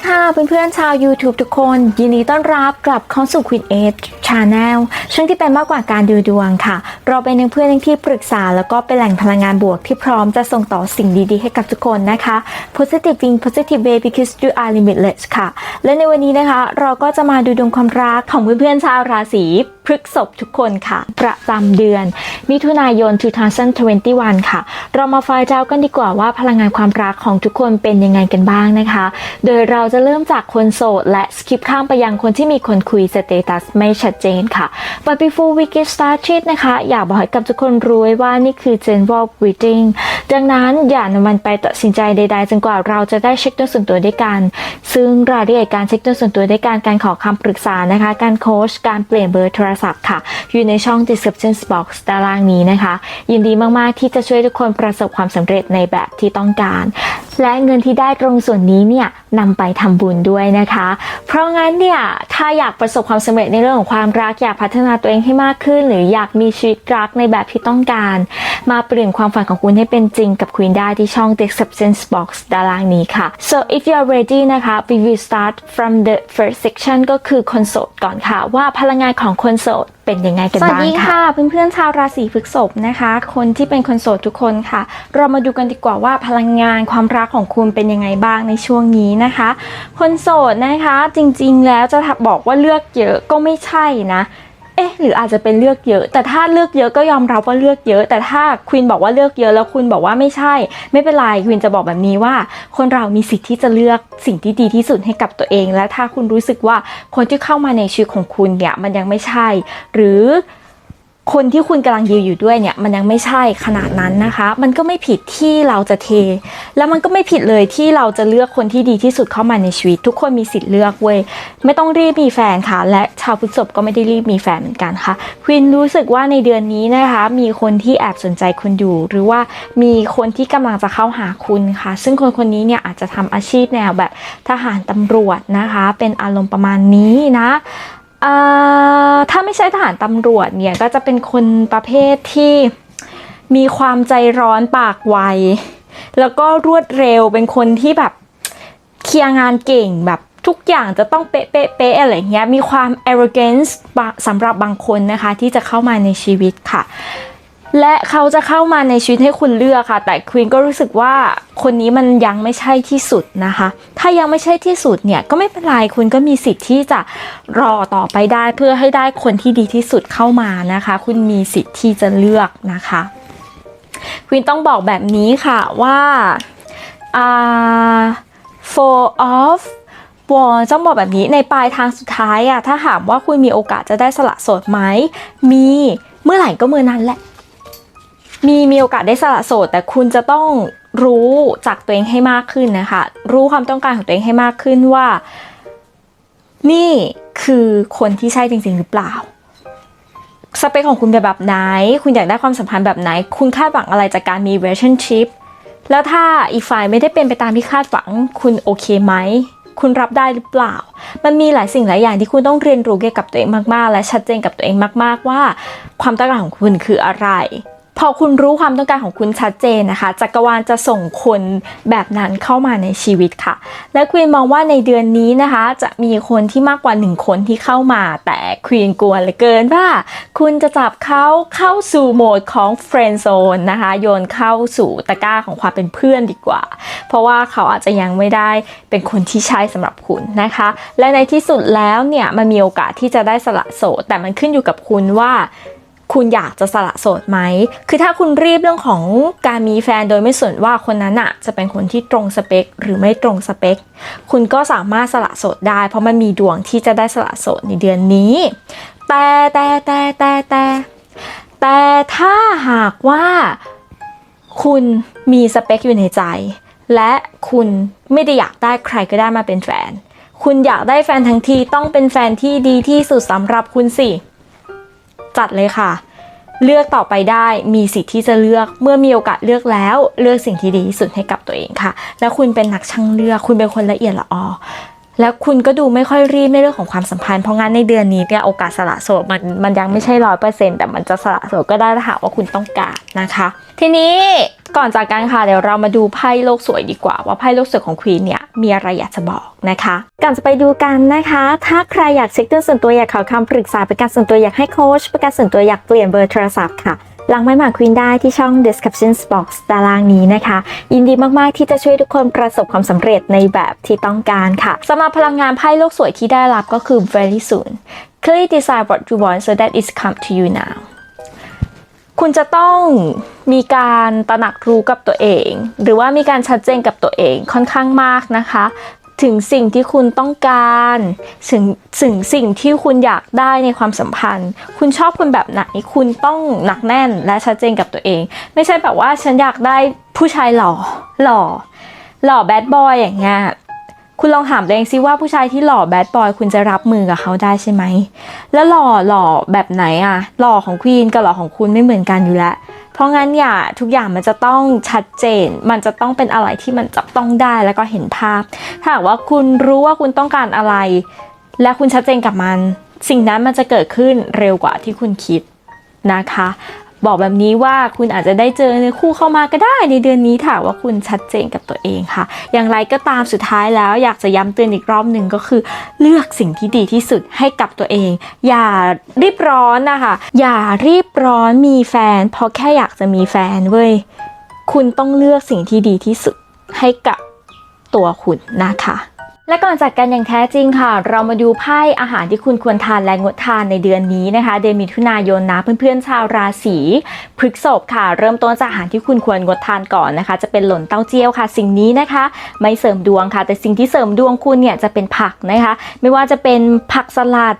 ดีค่ะเพื่อนๆชาว YouTube ทุกคน ยินดีต้อนรับกลับเข้าสู่ Queen Age Channel ช่วงที่เป็นมากกว่าการดูดวงค่ะ เราเป็นเพื่อนที่ปรึกษา แล้วก็เป็นแหล่งพลังงานบวกที่พร้อมจะส่งต่อสิ่งดีๆ ให้กับทุกคนนะคะ Positive in Positive Way because you are limitless ค่ะ และในวันนี้นะคะ เราก็จะมาดูดวงความรักของเพื่อนๆชาวราศี พฤษภทุกคนค่ะ ประจำเดือน มิถุนายน 2021 ค่ะ เรามาฟล์เจ้ากันดีกว่าว่าพลังงานความรักของทุกคนเป็นยังไงกันบ้างนะคะ โดยเราจะเริ่มจากคนโสด และสคิปข้ามไปยังคนที่มีคนคุยสเตตัสไม่ชัดเจนค่ะ but before we get started นะคะ อยากบอกให้กับทุกคนรู้ไว้ว่านี่คือ general reading ดังนั้นอย่านำมันไปตัดสินใจใด ๆ จนกว่าเราจะได้เช็คตัวส่วนตัวด้วยกัน ซึ่งรายละเอียดการเช็คตัวส่วนตัวด้วยการการขอคำปรึกษานะคะ การโค้ชการเปลี่ยนเบอร์โทรศัพท์ค่ะ อยู่ในช่อง description box ด้านล่างนี้นะคะ ยินดีมากๆที่จะช่วยทุกคนประสบความสำเร็จในแบบที่ต้องการ และเงินที่ได้ตรงส่วนนี้เนี่ยนำไปทำบุญด้วยนะคะ เพราะงั้นเนี่ยถ้าอยากประสบความสำเร็จในเรื่องของความรักอยากพัฒนาตัวเองให้มากขึ้น หรืออยากมีชีวิตรักในแบบที่ต้องการ มาเปลี่ยนความฝันของคุณให้เป็นจริงกับคุณได้ที่ช่อง description box ด้านล่างนี้ค่ะ so if you are ready นะคะ we will start from the first section ก็คือคนโสดก่อนค่ะ ว่าพลังงานของคนโสดเป็นยังไงกันสวัสบ้างดีค่ะค่ะ เพื่อนๆชาวราศีพฤษภนะคะ คนที่เป็นคนโสดทุกคนค่ะ เรามาดูกันดีกว่าว่าพลังงานความรักของคุณเป็นยังไงบ้างในช่วงนี้นะคะ คนโสดนะคะจริงๆแล้วจะบอกว่าเลือกเยอะก็ไม่ใช่นะเอ๊ะหรืออาจจะเป็นเลือกเยอะ แต่ถ้าเลือกเยอะก็ยอมรับว่าเลือกเยอะ แต่ถ้าควีนบอกว่าเลือกเยอะแล้วคุณบอกว่าไม่ใช่ ไม่เป็นไรควีนจะบอกแบบนี้ว่า คนเรามีสิทธิ์ที่จะเลือกสิ่งที่ดีที่สุดให้กับตัวเอง และถ้าคุณรู้สึกว่าคนที่เข้ามาในชีวิตของคุณเนี่ยมันยังไม่ใช่ หรือ คนที่คุณกำลังยืนอยู่ด้วยเนี่ยมันยังไม่ใช่ขนาดนั้นนะคะ มันก็ไม่ผิดที่เราจะเท แล้วมันก็ไม่ผิดเลยที่เราจะเลือกคนที่ดีที่สุดเข้ามาในชีวิต ทุกคนมีสิทธิ์เลือกเว้ยไม่ต้องรีบมีแฟนค่ะ และชาวพุทธศพก็ไม่ได้รีบมีแฟนเหมือนกันค่ะควินรู้สึกว่าในเดือนนี้นะคะ มีคนที่แอบสนใจคุณอยู่ หรือว่ามีคนที่กำลังจะเข้าหาคุณค่ะ ซึ่งคนคนนี้เนี่ยอาจจะทำอาชีพแนวแบบทหารตำรวจนะคะ เป็นอารมณ์ประมาณนี้นะ ถ้าไม่ใช่ทหารตำรวจเนี่ยก็จะเป็นคนประเภทที่มีความใจร้อนปากไว แล้วก็รวดเร็วเป็นคนที่แบบเคลียร์งานเก่งแบบทุกอย่างจะต้องเป๊ะเป๊ะเป๊ะอะไรเงี้ยมีความ arrogance สำหรับบางคนนะคะที่จะเข้ามาในชีวิตค่ะ และเขาจะเข้ามาในชีวิตให้คุณเลือกค่ะ แต่ควีนก็รู้สึกว่าคนนี้มันยังไม่ใช่ที่สุดนะคะ ถ้ายังไม่ใช่ที่สุดเนี่ยก็ไม่เป็นไรคุณก็มีสิทธิ์ที่จะรอต่อไปได้เพื่อให้ได้คนที่ดีที่สุดเข้ามานะคะ คุณมีสิทธิ์ที่จะเลือกนะคะควีนต้องบอกแบบนี้ค่ะว่าอ่า four of วอต้องบอกแบบนี้ในปลายทางสุดท้ายอะถ้าถามว่าคุณมีโอกาสจะได้สละโสดไหมมีเมื่อไหร่ก็เมื่อนั้นแหละ มีมีโอกาสได้สละโสด แต่คุณจะต้องรู้จากตัวเองให้มากขึ้นนะคะ รู้ความต้องการของตัวเองให้มากขึ้นว่า นี่คือคนที่ใช่จริง ๆ หรือเปล่าสเปคของคุณเป็นแบบไหน คุณอยากได้ความสัมพันธ์แบบไหน คุณคาดหวังอะไรจากการมี relationship แล้วถ้าอีกฝ่ายไม่ได้เป็นไปตามที่คาดหวัง คุณโอเคไหม คุณรับได้หรือเปล่า มันมีหลายสิ่งหลายอย่างที่คุณต้องเรียนรู้เกี่ยวกับตัวเองมากๆ และชัดเจนกับตัวเองมาก ๆ ว่า ความต้องการของคุณคืออะไร พอคุณรู้ความต้องการของคุณชัดเจนนะคะ จักรวาลจะส่งคนแบบนั้นเข้ามาในชีวิตค่ะ และควีนมองว่าในเดือนนี้นะคะ จะมีคนที่มากกว่าหนึ่งคนที่เข้ามา แต่ควีนกลัวเหลือเกินว่า คุณจะจับเขาเข้าสู่โหมดของเฟรนด์โซนนะคะ โยนเข้าสู่ตะกร้าของความเป็นเพื่อนดีกว่า เพราะว่าเขาอาจจะยังไม่ได้เป็นคนที่ใช่สำหรับคุณนะคะ และในที่สุดแล้วเนี่ยมันมีโอกาสที่จะได้สละโสดแต่มันขึ้นอยู่กับคุณว่า คุณอยากจะสละโสดไหม คือถ้าคุณรีบเรื่องของการมีแฟนโดยไม่สนว่าคนนั้นอะจะเป็นคนที่ตรงสเปค หรือไม่ตรงสเปค คุณก็สามารถสละโสดได้ เพราะมันมีดวงที่จะได้สละโสดในเดือนนี้ แต่แต่แต่แต่แต่แต่ถ้าหากว่าคุณมีสเปคอยู่ในใจ และคุณไม่ได้อยากได้ใครก็ได้มาเป็นแฟน คุณอยากได้แฟนทั้งทีต้องเป็นแฟนที่ดีที่สุดสำหรับคุณสิ จัดเลยค่ะ เลือกต่อไปได้มีสิทธิ์ที่จะเลือกเมื่อมีโอกาสเลือกแล้ว เลือกสิ่งที่ดีที่สุดให้กับตัวเองค่ะ แล้วคุณเป็นนักช่างเลือก คุณเป็นคนละเอียดละออ แล้วคุณก็ดูไม่ค่อยรีบในเรื่องของความสัมพันธ์เพราะงั้นในเดือนนี้เนี่ยโอกาสสละโสดมันมันยังไม่ใช่ร้อยเปอร์เซ็นต์แต่มันจะสละโสดก็ได้ถ้าหากว่าคุณต้องการนะคะ ทีนี้ก่อนจากกันค่ะเดี๋ยวเรามาดูไพ่โลกสวยดีกว่า ว่าไพ่โลกสวยของควีนเนี่ยมีอะไรอยากจะบอกนะคะก่อนจะไปดูกันนะคะ ถ้าใครอยากเช็คเรื่องส่วนตัวอยากขอคำปรึกษาเป็นการส่วนตัวอยากให้โค้ชเป็นการส่วนตัวอยากเปลี่ยนเบอร์โทรศัพท์ค่ะ หลังไม้หมากควีนได้ที่ช่อง description box ตารางนี้นะคะ ยินดีมากๆที่จะช่วยทุกคนประสบความสำเร็จในแบบที่ต้องการค่ะสำหรับพลังงานไพ่โลกสวยที่ได้รับก็คือ very soon clearly decide what you want so that it's come to you now คุณจะต้องมีการตระหนักรู้กับตัวเอง หรือว่ามีการชัดเจนกับตัวเองค่อนข้างมากนะคะ ถึงสิ่งที่คุณต้องการถึงถึงสิ่งที่คุณอยากได้ในความสัมพันธ์ คุณชอบคนแบบไหนคุณต้องหนักแน่นและชัดเจนกับตัวเอง ไม่ใช่แบบว่าฉันอยากได้ผู้ชายหล่อหล่อหล่อแบดบอยอย่างเงี้ยคุณลองถามตัวเองซิว่าผู้ชายที่หล่อแบดบอยคุณจะรับมือกับเขาได้ใช่ไหม แล้วหล่อหล่อแบบไหนอะหล่อของควีนกับหล่อของคุณไม่เหมือนกันอยู่แล้ว เพราะงั้นอย่าทุกอย่างมันจะต้องชัดเจน มันจะต้องเป็นอะไรที่มันจับต้องได้แล้วก็เห็นภาพ ถ้าหากว่าคุณรู้ว่าคุณต้องการอะไร และคุณชัดเจนกับมัน สิ่งนั้นมันจะเกิดขึ้นเร็วกว่าที่คุณคิดนะคะ บอกแบบนี้ว่าคุณอาจจะได้เจอเนื้อคู่เข้ามาก็ได้ในเดือนนี้ถ้าว่าคุณชัดเจนกับตัวเองค่ะ อย่างไรก็ตามสุดท้ายแล้วอยากจะย้ำเตือนอีกรอบหนึ่งก็คือ เลือกสิ่งที่ดีที่สุดให้กับตัวเอง อย่ารีบร้อนนะคะอย่ารีบร้อนมีแฟนเพราะแค่อยากจะมีแฟนเว้ยคุณต้องเลือกสิ่งที่ดีที่สุดให้กับตัวคุณนะคะ และก่อนจากกันอย่างแท้จริงค่ะ เรามาดูไพ่อาหารที่คุณควรทานและงดทานในเดือนนี้นะคะ เดือนมิถุนายนนะเพื่อนๆชาวราศีพฤกษภค่ะ เริ่มต้นจากอาหารที่คุณควรงดทานก่อนนะคะ จะเป็นหล่นเต้าเจี้ยวค่ะ สิ่งนี้นะคะ ไม่เสริมดวงค่ะ แต่สิ่งที่เสริมดวงคุณเนี่ยจะเป็นผักนะคะ ไม่ว่าจะเป็นผักสลัด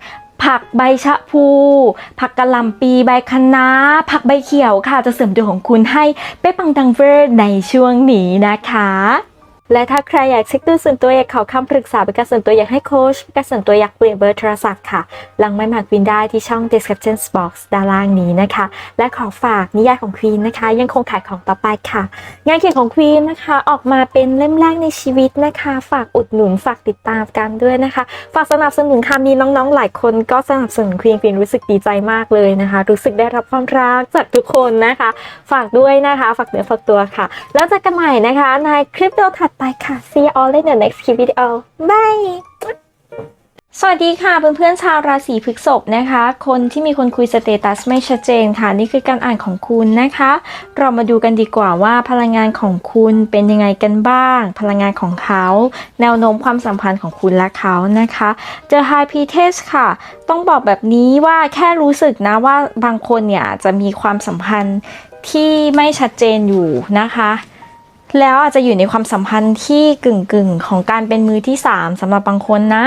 ผักใบชะพู ผักกะหล่ำปีใบคะน้า ผักใบเขียวค่ะ จะเสริมดวงของคุณให้เป๊ะปังดังเวอร์ในช่วงนี้นะคะ และถ้าใครอยากเช็คดูส่วนตัวอยากขอคำปรึกษาเป็นการส่วนตัวอยากให้โค้ชเป็นการส่วนตัวอยากเปลี่ยนเบอร์โทรศัพท์ค่ะ หลังไม้หมากวีนได้ที่ช่อง description box ด้านล่างนี้นะคะ และขอฝากนิยายของควีนนะคะ ยังคงขายของต่อไปค่ะ งานเขียนของควีนนะคะ ออกมาเป็นเล่มแรกในชีวิตนะคะ ฝากอุดหนุนฝากติดตามกันด้วยนะคะ ฝากสนับสนุนค่ะมีน้องๆหลายคนก็สนับสนุนควีนควีนรู้สึกดีใจมากเลยนะคะ รู้สึกได้รับความรักจากทุกคนนะคะ ฝากด้วยนะคะ ฝากเนื้อฝากตัวค่ะ แล้วเจอกันใหม่นะคะในคลิปวิดีโอถัดไปค่ะ see you all in the next video bye สวัสดีค่ะเพื่อนๆชาวราศีพฤษภนะคะ คนที่มีคนคุยสเตตัสไม่ชัดเจนค่ะ นี่คือการอ่านของคุณนะคะ เรามาดูกันดีกว่าว่าพลังงานของคุณเป็นยังไงกันบ้าง พลังงานของเขา แนวโน้มความสัมพันธ์ของคุณและเขานะคะ The High Priestess ค่ะ ต้องบอกแบบนี้ว่าแค่รู้สึกนะว่าบางคนเนี่ยจะมีความสัมพันธ์ที่ไม่ชัดเจนอยู่นะคะ แล้วอาจจะอยู่ในความสัมพันธ์ที่กึ่งกึ่งของการเป็นมือที่ 3สำหรับบางคนนะ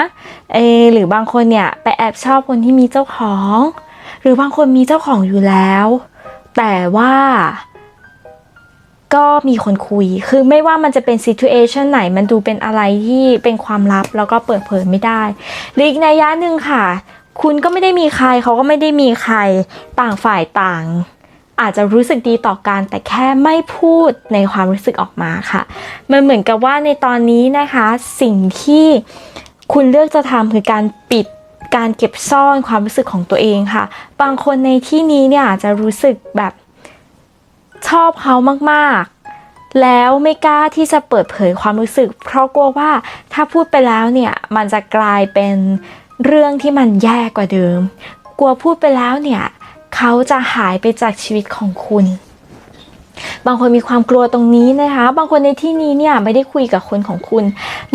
เอหรือบางคนเนี่ยไปแอบชอบคนที่มีเจ้าของ หรือบางคนมีเจ้าของอยู่แล้ว แต่ว่าก็มีคนคุย คือไม่ว่ามันจะเป็น situation ไหน มันดูเป็นอะไรที่เป็นความลับแล้วก็เปิดเผยไม่ได้หรืออีกนัยยะหนึ่งค่ะ คุณก็ไม่ได้มีใครเขาก็ไม่ได้มีใครต่างฝ่ายต่าง อาจจะรู้สึกดีต่อกันแต่แค่ไม่พูดในความรู้สึกออกมาค่ะ มันเหมือนกับว่าในตอนนี้นะคะ สิ่งที่คุณเลือกจะทำคือการปิดการเก็บซ่อนความรู้สึกของตัวเองค่ะ บางคนในที่นี้เนี่ยอาจจะรู้สึกแบบชอบเขามากๆ แล้วไม่กล้าที่จะเปิดเผยความรู้สึก เพราะกลัวว่าถ้าพูดไปแล้วเนี่ยมันจะกลายเป็นเรื่องที่มันแย่กว่าเดิม กลัวพูดไปแล้วเนี่ย เขาจะหายไปจากชีวิตของคุณ บางคนมีความกลัวตรงนี้นะคะ บางคนในที่นี้เนี่ยไม่ได้คุยกับคนของคุณ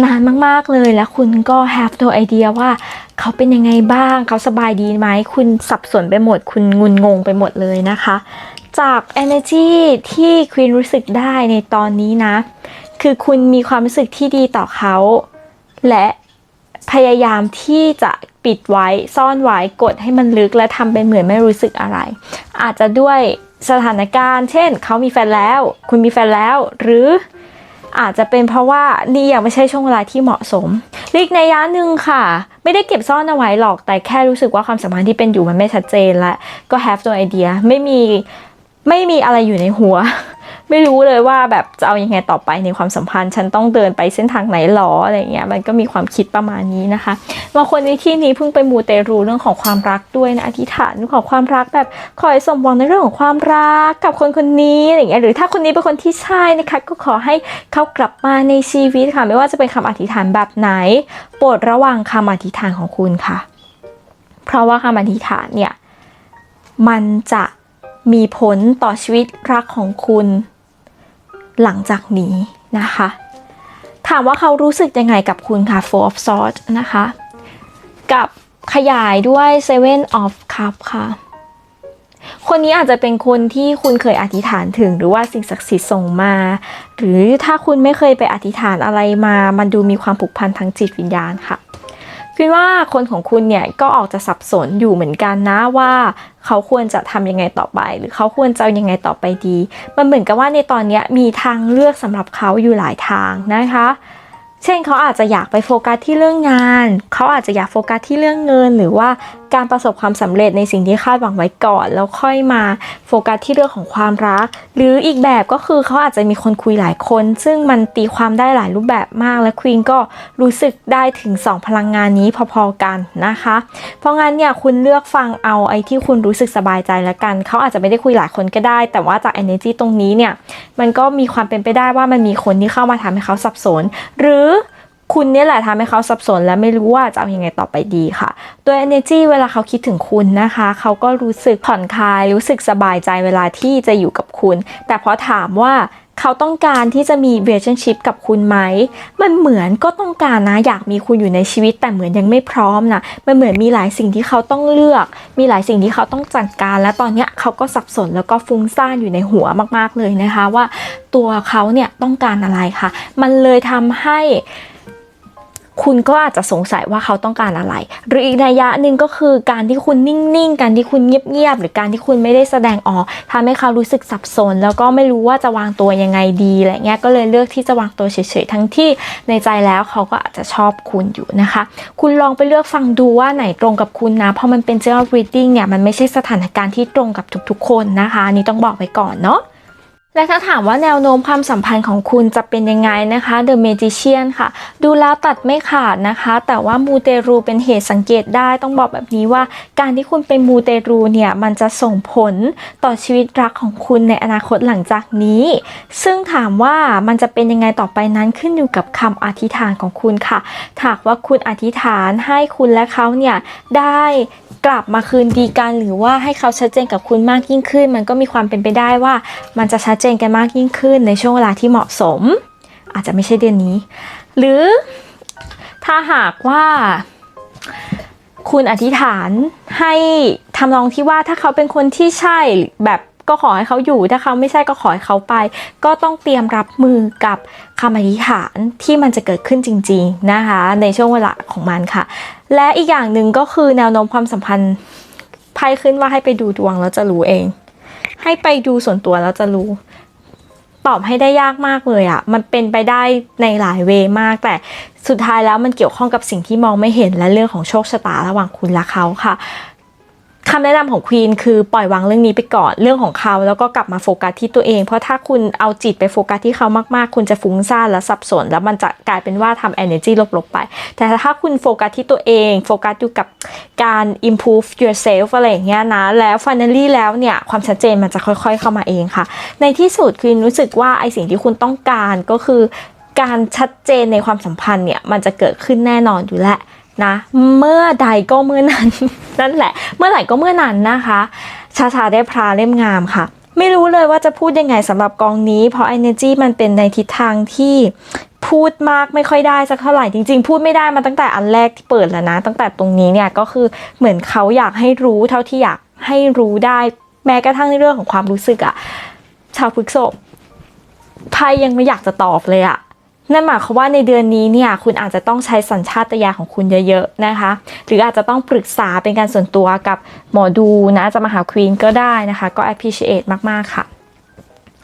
นานมากๆเลย และคุณก็ have no idea ว่าเขาเป็นยังไงบ้าง เขาสบายดีไหม คุณสับสนไปหมด คุณงุนงงไปหมดเลยนะคะ จาก energy ที่ควีนรู้สึกได้ในตอนนี้นะ คือคุณมีความรู้สึกที่ดีต่อเขา และพยายามที่จะ ปิดไว้ซ่อนไว้กดให้มันลึกและทำเป็นเหมือนไม่รู้สึกอะไร อาจจะด้วยสถานการณ์ เช่น เขามีแฟนแล้ว คุณมีแฟนแล้ว หรืออาจจะเป็นเพราะว่านี่ยังไม่ใช่ช่วงเวลาที่เหมาะสมอีกในยะหนึ่งค่ะ ไม่ได้เก็บซ่อนเอาไว้หรอก แต่แค่รู้สึกว่าความสัมพันธ์ที่เป็นอยู่มันไม่ชัดเจนและก็ have no idea ไม่มีไม่มีอะไรอยู่ในหัว ไม่รู้เลยว่าแบบจะเอายังไงต่อไปในความสัมพันธ์ ฉันต้องเดินไปเส้นทางไหนหรออะไรเงี้ยมันก็มีความคิดประมาณนี้นะคะบางคนในที่นี้เพิ่งไปมูเตรูเรื่องของความรักด้วยนะอธิษฐานเรื่องของความรักแบบขอให้สมหวังในเรื่องของความรักกับคนคนนี้อะไรเงี้ยหรือถ้าคนนี้เป็นคนที่ใช่นะคะก็ขอให้เขากลับมาในชีวิตค่ะ ไม่ว่าจะเป็นคำอธิษฐานแบบไหน โปรดระวังคำอธิษฐานของคุณค่ะ เพราะว่าคำอธิษฐานเนี่ยมันจะมีผลต่อชีวิตรักของคุณ หลังจากนี้นะคะ ถามว่าเขารู้สึกยังไงกับคุณค่ะ Four of Swords นะคะ กับขยายด้วย Seven of Cup ค่ะ คนนี้อาจจะเป็นคนที่คุณเคยอธิษฐานถึง หรือว่าสิ่งศักดิ์สิทธิ์ส่งมา หรือถ้าคุณไม่เคยไปอธิษฐานอะไรมา มันดูมีความผูกพันทางจิตวิญญาณค่ะ คิดว่าคนของคุณเนี่ยก็ออกจะสับสนอยู่เหมือนกันนะว่าเขาควรจะทำยังไงต่อไป หรือเขาควรจะอายังไงต่อไปดี มันเหมือนกับว่าในตอนนี้มีทางเลือกสำหรับเขาอยู่หลายทางนะคะ เช่นเขาอาจจะอยากไปโฟกัสที่เรื่องงาน เขาอาจจะอยากโฟกัสที่เรื่องเงิน หรือว่า การประสบความสำเร็จในสิ่งที่คาดหวังไว้ก่อน แล้วค่อยมาโฟกัสที่เรื่องของความรัก หรืออีกแบบก็คือเขาอาจจะมีคนคุยหลายคน ซึ่งมันตีความได้หลายรูปแบบมากและควีนก็รู้สึกได้ถึง 2 พลังงานนี้พอๆกันนะคะ เพราะงั้นเนี่ยคุณเลือกฟังเอาไอ้ที่คุณรู้สึกสบายใจแล้วกัน เขาอาจจะไม่ได้คุยหลายคนก็ได้ แต่ว่าจาก energy ตรงนี้เนี่ยมันก็มีความเป็นไปได้ว่ามันมีคนที่เข้ามาทำให้เขาสับสน หรือ คุณเนี่ยแหละทำให้เขาสับสนและไม่รู้ว่าจะเอาอยัางไงต่อไปดีค่ะ ตัว energy เวลาเขาคิดถึงคุณนะคะ เขาก็รู้สึกผ่อนคลาย รู้สึกสบายใจเวลาที่จะอยู่กับคุณ แต่พอถามว่าเขาต้องการที่จะมี relationship กับคุณไหม มันเหมือนก็ต้องการนะ อยากมีคุณอยู่ในชีวิต แต่เหมือนยังไม่พร้อมนะ มันเหมือนมีหลายสิ่งที่เขาต้องเลือก มีหลายสิ่งที่เขาต้องจัดการ และตอนนี้เขาก็สับสนแล้วก็ฟุ้งซ่านอยู่ในหัวมาก ๆเลยนะคะ ว่าตัวเขาเนี่ยต้องการอะไรค่ะ มันเลยทำให้ คุณก็อาจจะสงสัยว่าเขาต้องการอะไร หรืออีกนัยยะหนึ่งก็คือการที่คุณนิ่งๆ การที่คุณเงียบๆ หรือการที่คุณไม่ได้แสดงออกทำให้เขารู้สึกสับสน แล้วก็ไม่รู้ว่าจะวางตัวยังไงดีอะไรเงี้ยก็เลยเลือกที่จะวางตัวเฉยๆ ทั้งที่ในใจแล้วเขาก็อาจจะชอบคุณอยู่นะคะ คุณลองไปเลือกฟังดูว่าไหนตรงกับคุณนะ เพราะมันเป็น general reading เนี่ยมันไม่ใช่สถานการณ์ที่ตรงกับทุกๆ คนนะคะนนี่ต้องบอกไว้ก่อนเนาะ และถ้าถามว่าแนวโน้มความสัมพันธ์ของคุณจะเป็นยังไงนะคะ The Magician ค่ะ ดูแล้วตัดไม่ขาดนะคะ แต่ว่ามูเตรูเป็นเหตุสังเกตได้ต้องบอกแบบนี้ว่า การที่คุณเป็นมูเตรูเนี่ยมันจะส่งผลต่อชีวิตรักของคุณในอนาคตหลังจากนี้ ซึ่งถามว่ามันจะเป็นยังไงต่อไปนั้นขึ้นอยู่กับคำอธิษฐานของคุณค่ะถาหากว่าคุณอธิษฐานให้คุณและเขาเนี่ยได้กลับมาคืนดีกันหรือว่าให้เขาชัดเจนกับคุณมากยิ่งขึ้น มันก็มีความเป็นไปได้ว่ามันจะชัดเจนนกันมากยิ่งขึ้นในช่วงเวลาที่เหมาะสม อาจจะไม่ใช่เดือนนี้ หรือถ้าหากว่า คุณอธิษฐานให้ทำนองที่ว่าถ้าเขาเป็นคนที่ใช่แบบก็ขอให้เขาอยู่ถ้าเขาไม่ใช่ก็ขอให้เขาไป ก็ต้องเตรียมรับมือกับคำอธิษฐานที่มันจะเกิดขึ้นจริง ๆนะคะ ในช่วงเวลาของมันค่ะ และอีกอย่างหนึ่งก็คือแนวโน้มความสัมพันธ์ไพ่ขึ้นว่าให้ไปดูดวงแล้วจะรู้เอง ให้ไปดูส่วนตัวแล้วจะรู้ ตอบให้ได้ยากมากเลยอะ่ะมันเป็นไปได้ในหลายเวมาก แต่สุดท้ายแล้วมันเกี่ยวข้องกับสิ่งที่มองไม่เห็นและเรื่องของโชคชะตาระหว่างคุณและเขาค่ะ คำแนะนำของควีนคือปล่อยวางเรื่องนี้ไปก่อนเรื่องของเขาแล้วก็กลับมาโฟกัสที่ตัวเอง เพราะถ้าคุณเอาจิตไปโฟกัสที่เขามากๆ คุณจะฟุ้งซ่านและสับสน แล้วมันจะกลายเป็นว่าทำ energy ลบๆไป แต่ถ้าคุณโฟกัสที่ตัวเองโฟกัสอยู่กับการ improve yourself อะไรอย่างเงี้ยนะแล้ว finally แล้วเนี่ยความชัดเจนมันจะค่อย ๆ เข้ามาเองค่ะ ในที่สุดควีนรู้สึกว่าไอสิ่งที่คุณต้องการก็คือการชัดเจนในความสัมพันธ์เนี่ยมันจะเกิดขึ้นแน่นอนอยู่แล้ว นะ เมื่อใดก็เมื่อนั้น นั่นแหละ เมื่อไหร่ก็เมื่อนั้นนะคะ ชาชาได้พราเล่มงามค่ะ ไม่รู้เลยว่าจะพูดยังไงสำหรับกองนี้ เพราะ energy มันเป็นในทิศทางที่พูดมากไม่ค่อยได้สักเท่าไหร่จริง ๆ พูดไม่ได้มาตั้งแต่อันแรกที่เปิดแล้วนะ ตั้งแต่ตรงนี้เนี่ยก็คือเหมือนเขาอยากให้รู้เท่าที่อยากให้รู้ได้แม้กระทั่งในเรื่องของความรู้สึกอะชาวพฤกษบไพ่ยังไม่อยากจะตอบเลยอะ นั่นหมายความว่าในเดือนนี้เนี่ยคุณอาจจะต้องใช้สัญชาตญาณของคุณเยอะๆนะคะ หรืออาจจะต้องปรึกษาเป็นการส่วนตัวกับหมอดูนะจะมาหาควีนก็ได้นะคะ ก็ appreciate มากๆค่ะ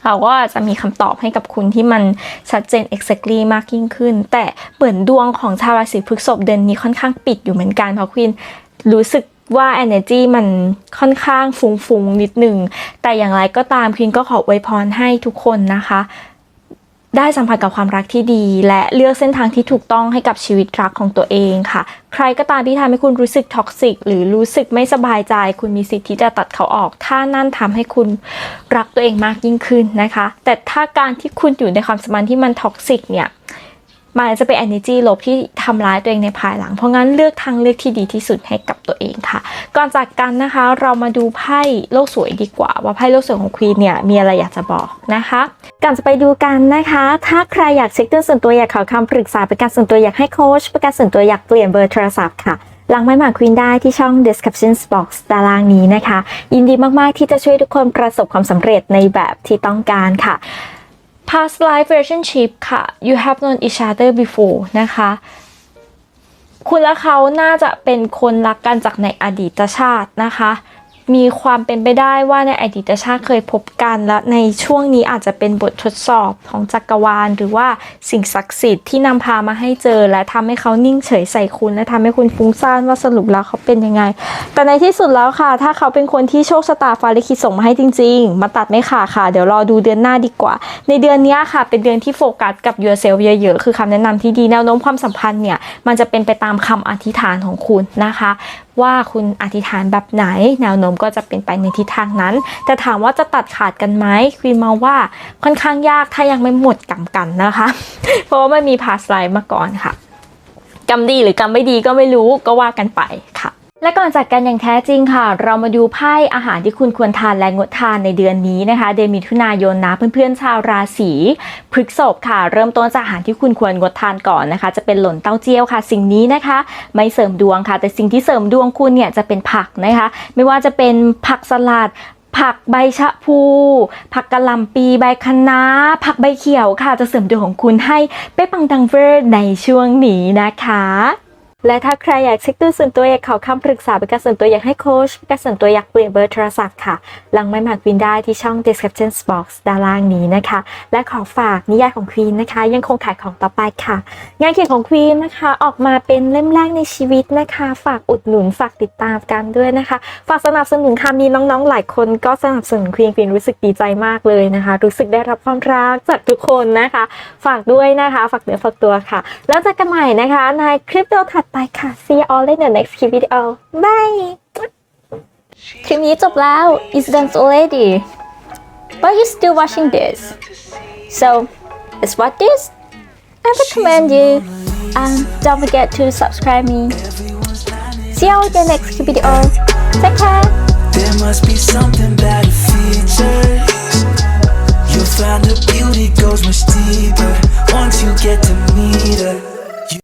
เขาก็จะมีคำตอบให้กับคุณที่มันชัดเจน exactly มากยิ่งขึ้น แต่เหมือนดวงของชาวราศีพฤษภเดือนนี้ค่อนข้างปิดอยู่เหมือนกันเพราะควีนรู้สึกว่า energy มันค่อนข้างฟุ้งๆนิดหนึ่งแต่อย่างไรก็ตามควีนก็ขออวยพรให้ทุกคนนะคะ ได้สัมผัสกับความรักที่ดี และเลือกเส้นทางที่ถูกต้องให้กับชีวิตรักของตัวเองค่ะ ใครก็ตามที่ทำให้คุณรู้สึกท็อกซิกหรือรู้สึกไม่สบายใจ คุณมีสิทธิ์ที่จะตัดเขาออก ถ้านั่นทำให้คุณรักตัวเองมากยิ่งขึ้นนะคะ แต่ถ้าการที่คุณอยู่ในความสัมพันธ์ที่มันท็อกซิกเนี่ย มันจะเป็น energy ลบที่ทำร้ายตัวเองในภายหลัง เพราะงั้นเลือกทางเลือกที่ดีที่สุดให้กับตัวเองค่ะ ก่อนจากกันนะคะเรามาดูไพ่โลกสวยดีกว่า ว่าไพ่โลกสวยของควีนเนี่ยมีอะไรอยากจะบอกนะคะก่อนจะไปดูกันนะคะ ถ้าใครอยากเช็คตัวส่วนตัวอยากขอคำปรึกษาป็นการส่วนตัวอยากให้โค้ชป็นการส่วนตัวอยากเปลี่ยนเบอร์โทรศัพท์ค่ะหลังไม่หมาควีนได้ที่ช่อง description box ตารางนี้นะคะ ยินดีมาก ๆ ที่จะช่วยทุกคนประสบความสำเร็จในแบบที่ต้องการค่ะ past life relationship ค่ะ you have known each other before นะคะ คุณและเขาน่าจะเป็นคนรักกันจากในอดีตชาตินะคะ มีความเป็นไปได้ว่าในอดีตชาติเคยพบกันและในช่วงนี้อาจจะเป็นบททดสอบของจักรวาล หรือว่าสิ่งศักดิ์สิทธิ์ที่นำพามาให้เจอ และทำให้เขานิ่งเฉยใส่คุณ และทำให้คุณฟุ้งซ่านว่าสรุปแล้วเขาเป็นยังไง แต่ในที่สุดแล้วค่ะ ถ้าเขาเป็นคนที่โชคชะตาฟ้าลิขิตส่งมาให้จริง ๆ มาตัดไม่ขาดค่ะ เดี๋ยวรอดูเดือนหน้าดีกว่า ในเดือนนี้ค่ะ เป็นเดือนที่โฟกัสกับ yourself เยอะๆคือคำแนะนำที่ดีแนวโน้มความสัมพันธ์เนี่ยมันจะเป็นไปตามคำอธิษฐานของคุณนะคะ ว่าคุณอธิษฐานแบบไหน แนวโน้มก็จะเป็นไปในทิศทางนั้น แต่ถามว่าจะตัดขาดกันไหมควีนมองว่าค่อนข้างยากถ้ายังไม่หมดกรรมกันนะคะ เพราะว่าไม่มีพาสไลน์มาก่อนค่ะกรรมดีหรือกรรมไม่ดีก็ไม่รู้ก็ว่ากันไปค่ะ และก่อนจากกันอย่างแท้จริงค่ะ เรามาดูไพ่อาหารที่คุณควรทานและงดทานในเดือนนี้นะคะ เดือนมิถุนายนนะเพื่อนๆชาวราศีพฤกษภค่ะ เริ่มต้นจากอาหารที่คุณควรงดทานก่อนนะคะ จะเป็นหล่นเต้าเจี้ยวค่ะ สิ่งนี้นะคะ ไม่เสริมดวงค่ะ แต่สิ่งที่เสริมดวงคุณเนี่ยจะเป็นผักนะคะ ไม่ว่าจะเป็นผักสลัดผักใบชะพู ผักกะหล่ำปีใบคะน้า ผักใบเขียวค่ะ จะเสริมดวงของคุณให้เป๊ะปังดังเวอร์ในช่วงนี้นะคะ และถ้าใครอยากเช็คดูส่วนตัวอยากขอคำปรึกษาเป็นการส่วนตัวอยากให้โค้ชเป็นการส่วนตัวอยากเปลี่ยนเบอร์โทรศัพท์ค่ะ หลังไม่หมากวีนได้ที่ช่อง description box ด้านล่างนี้นะคะ และขอฝากนิยายของควีนนะคะ ยังคงขายของต่อไปค่ะ งานเขียนของควีนนะคะ ออกมาเป็นเล่มแรกในชีวิตนะคะ ฝากอุดหนุนฝากติดตามกันด้วยนะคะ ฝากสนับสนุนค่ะมีน้องๆหลายคนก็สนับสนุนควีนควีนรู้สึกดีใจมากเลยนะคะ รู้สึกได้รับความรักจากทุกคนนะคะ ฝากด้วยนะคะ ฝากเนื้อฝากตัวค่ะ แล้วเจอกันใหม่นะคะในคลิปวิดีโอถัดไปค่ะ see you all in the next video bye คลิปนี้จบแล้ว it's done already but you still watching this so let's watch this I recommend you and don't forget to subscribe me see you all in the next video take care There must be something about a feature. You'll find the beauty goes much deeper once you get to meet her.